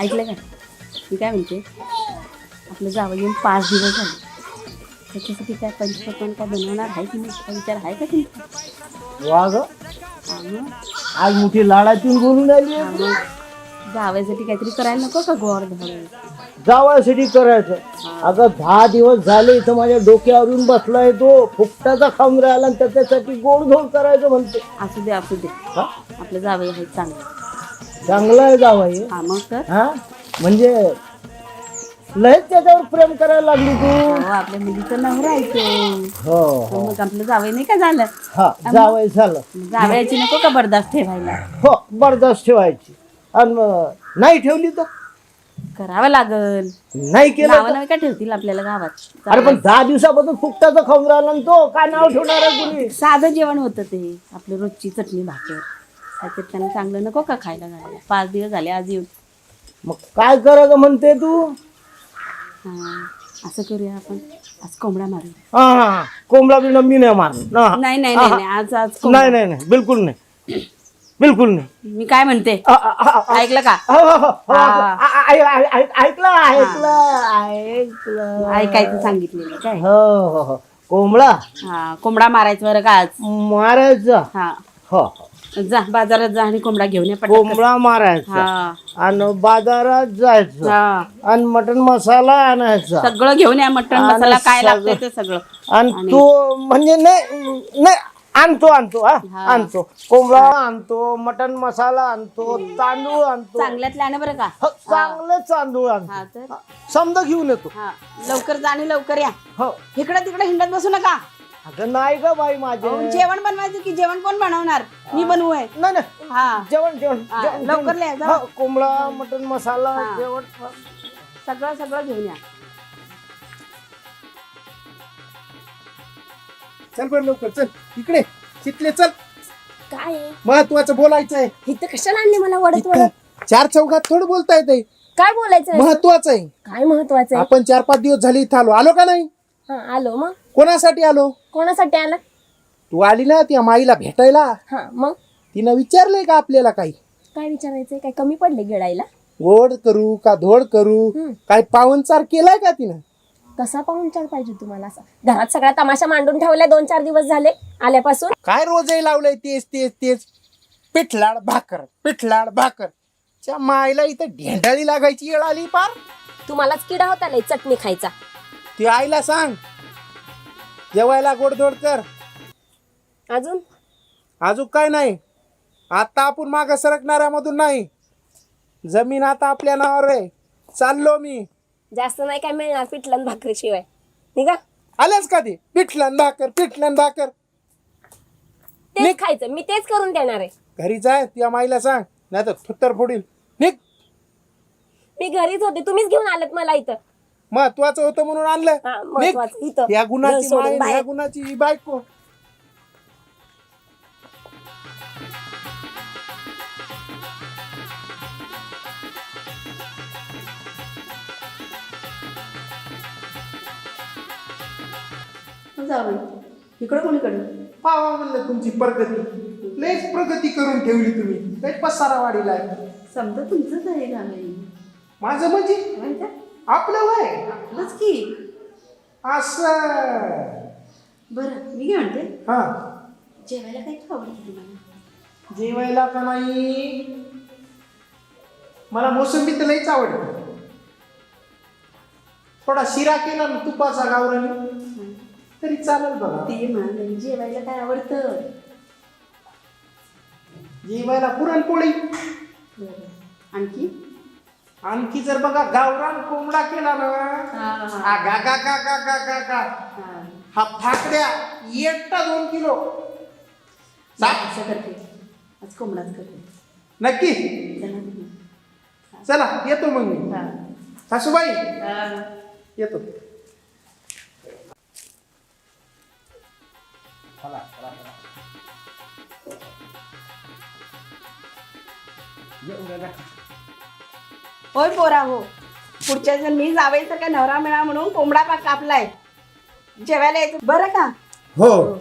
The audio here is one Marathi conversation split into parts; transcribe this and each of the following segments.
ऐकलं का? मी काय म्हणते? आपलं जावं येऊन पाच दिवस झाले. त्याच्यासाठी काय पंचपक्वान काय बनवणार आहे की नाही? विचार आहे का तुमचा? वा ग. मग? आज मोठी लाडातून बोलून राहिली जावयासाठी काहीतरी करायला नको का धोड जावायसाठी करायचं. अगं दहा दिवस झाले इथं माझ्या डोक्यावरून बसलाय तो. फुकटाचा खाऊन राहिला आणि त्याच्यासाठी गोड धोड करायचं म्हणते. असू दे असू दे. हा? आपलं जावई आहे चांगलं. चांगला आहे जावाई. हा मग तर? हा? म्हणजे लयच त्याच्यावर प्रेम करायला लागली तू. हो आपल्या मुलीचं नवरा आहे तो. हो हो, मग आपलं जावई नाही का झालं? हा जावाई झालं. जावयाची नको का बर्दास्त ठेवायला? हो बरदास्त ठेवायची. आणि मग नाही ठेवली तर? करावं लागल. नाही केलं नावं तर? नावे का ठेवतील आपल्याला गावात? अरे पण दहा दिवसापासून फुकटाचा खाऊन राहिला ना तो. काय नाव ठेवणार आहे कुणी? साधं जेवण होतं ते आपलं रोजची चटणी भाकर. त्यांना चांगलं नको का खायला घालायला? पाच दिवस झाले आज येऊन. मग काय करायचं म्हणते तू? हा असं करूया आपण. आज कोंबडा मारू हा हा हा. कोंबडा मी नाही मारणार. ना. नाही नाही नाही नाही, आज आज कोंबडा. नाही नाही नाही. बिलकुल नाही. बिलकुल नाही. मी काय म्हणते? ऐकलं का? हो, हो, हो, हो. हा. आ, आ, ऐ- ऐ- ऐ- ऐकलं ऐकलं ऐकलं. ऐकायचं सांगितलेलं. काय? हो हो हो. कोंबडा? हा कोंबडा मारायचं बरं का आज? मारायचा. हा. हो हो. जा बाजारात जा आणि कोंबडा घेऊन ये पटकन. कोंबडा मारायचा. हा. आणि बाजारात जायचं. हा. आणि मटन मसाला आणायचा. सगळं घेऊन या मटण आणि मसाला काय. लागतंय ते सगळं. आणि तो म्हणजे नाही नाही आणतो आणतो हा. आणतो. कोंबडा आणतो मटन मसाला आणतो तांदूळ आणतो. चांगल्यातल्या आणि बरं का? हो, चांगले तांदूळ आणतो. तर? समजा घेऊन येतो. हा लवकर जा आणि लवकर या. हो. इकडं तिकडे हिंडत बसू नका. अगं नाही ग बाई माझे. अहो, जेवण बनवायचं की जेवण कोण बनवणार? मी बनवू आहे. नाही नाही. हा. जेवण जेवण हा, जेवण- लवकर जेवण. लिहा, जा. हो, कोंबडा मटन मसाला हा. जेवण. सगळं सगळं घेऊन या. चल बरं लवकर चल. इकडे चितले चल. काय? महत्वाचं बोलायचं आहे इथं कशाला आणले मला वडत इतकं चार चौघात थोडं बोलता येते काय बोलायचं आहे? महत्वाचं आहे काय महत्वाचं आहे आपण चार पाच दिवस झाले इथं आलो. आलो का नाही? हा आलो मग. कोणासाठी आलो? कोणासाठी आला? तू आली ना त्या माईला भेटायला. हा मग? तिनं विचारलंय का आपल्याला काही? काय विचारायचंय? काय कमी पडले गिळायला? गोड करू का धोड करू? हम्म. काय पावनचार केलाय का तिनं? कसा पाहुणचार पाहिजे तुम्हाला असा? घरात सगळा तमाशा मांडून ठेवलाय दोन चार दिवस झाले आल्यापासून. काय रोजही लावलंय तेच तेच तेच. पिठलाड भाकर पिठलाड भाकर. त्या माईला इथं ढेंडाळी लागायची वेळ आली पार. तुम्हालाच किडा होता लय चटणी खायचा. ती आईला सांग. जेवायला गोडधोड कर. अजून? अजून काय नाही. आता आपण माग सरकणाऱ्यामधून नाही. जमीन आता आपल्या नावावर आहे. चाललो मी. जास्त नाही काय मिळणार पिठलं भाकरी शिवाय. निघा आल्याच का ते पिठलन भाकर पिठलन भाकर. तेच खायचं. मी तेच करून देणार आहे. घरी जाय त्या माईला सांग. नाही तर थुत्तर फोडील. निघ. मी घरीच होते. तुम्हीच घेऊन आलेत मला इथं. महत्वाचं होतं म्हणून आणलं. हा, निघ. महत्वाचं. इथं. या घर गुणाची सोडून माय बाहेर. या गुणाची ही बायको. जावई इकडं कोणीकडे? पावा म्हणलं तुमची प्रगती. लयच प्रगती करून ठेवली तुम्ही. लयच पसारा वाढीला समजा तुमचंच आहे जावई माझं म्हणजे? माहिती आहे? आपलं वय? आपलंच की. असं. बरं मी काय म्हणते? हा. जेवायला काय आवडतं तुम्हाला? जेवायला का नाही? मला मोसंबी तर लईच आवडते. थोडा शिरा केला ना तुपाचा गावरानी. तरी चालेल बघा ते म्हणाले जेवायला काय आवडतं? जेवायला पुरणपोळी. बरं. आणखी? आणखी जर बघा गावरान कोंबडा केला ना आ गा गा गा गा गा गा गा. हा. हा फाकड्या एकटा दोन किलो. असं करते. आज कोंबडाच करते. नक्की? चला. तुम्ही. चला येतो मग मी. हा. सासूबाई? हा. येतो. होय पोरा हो. पुढच्या जण मी जावायचं काय नवरा मिळा म्हणून कोंबडा पाक कापलाय. जेवायला यायचं. बरं का? हो.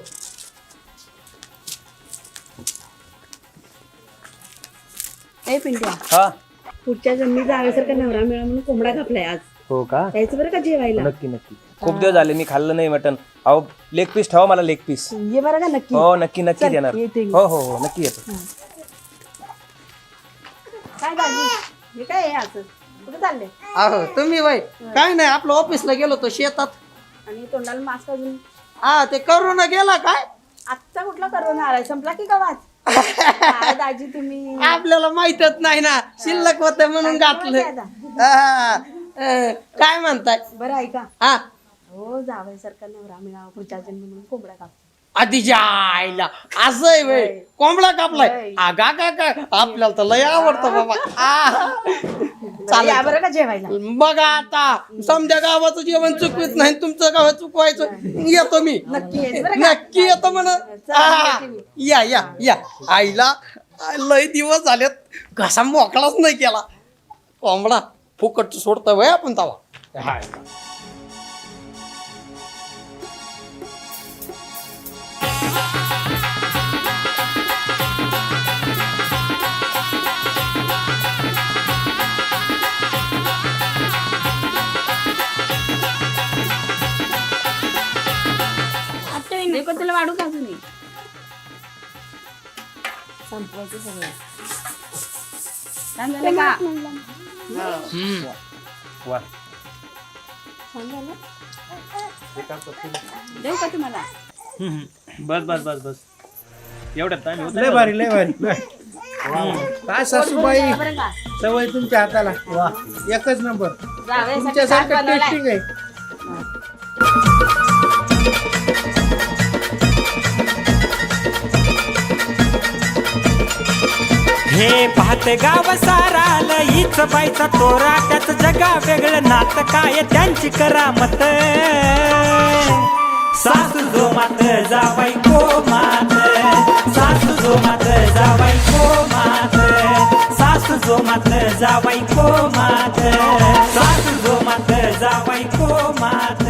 ए पिंट्या. हा. पुढच्या जन्मी जावेसारखा नवरा मिळा म्हणून कोंबडा कापलाय आज. हो का? यायचं बरं का जेवायला? नक्की नक्की. खूप दिवस झाले मी खाल्लं नाही मटन अहो लेग पीस ठेवा मला लेग पीस ये बरं का नक्की. हो नक्की नक्की चल, देणार. येते मी. हो हो हो नक्की येतो. काय दादी हे काय आहे असं? कुठे चालले? अहो तुम्ही बाई काय नाही आपलं ऑफिसला गेलो तो शेतात. आणि तोंडाला मास्क अजून? हा ते करोना गेला काय? आजचा कुठला करोना आलाय? संपला की गवाच? काय दाजी तुम्ही? आपल्याला माहितच नाही ना. शिल्लक होत म्हणून घातलं. हा, अं, काय म्हणताय? बरं ऐका. हा. हो जावायसारखा नवरा मिळावा पुढच्या जन्मी म्हणून कोंबडा काप आधीच्या आईला. असं आहे कोंबडा कापलाय. आगा का काय आपल्याला तर लय आवडतं बाबा. आ. चालेल. या बरं का जेवायला? बघा आता. समध्या गावाचं जेवण चुकवीत नाही तुमचं गाव चुकवायचं. येतो मी. नक्की यायचं बरं का? नक्की येतो म्हण चालेल, येते मी. या या या. आईला लय दिवस झालेत. घसा मोकळाच नाही केला. कोंबडा फुकट सोडता वय आपण तवा. हाय. वाढू का अजून संपवायचं सगळं. छान झालं का वा. देऊ का तुम्हाला? बस बस बस बस. एवढ्यात होत लय भारी लय भारी. काय सासूबाई. या बरं का? सवय तुमच्या हाताला. एकच नंबर. जावयासाठी काय तुमच्यासारखं बनवलंय? टेस्टिंग आहे. हे पाहत गाव सारा लईच बाईचा तोरा त्याच जगा वेगळं नात काय त्यांची करामत. सासू जो मात जावाई को मात. सासू जो मात जावाई को मात. सासू जो मात जावाई को मात. सासू जो मात जावाई को मात.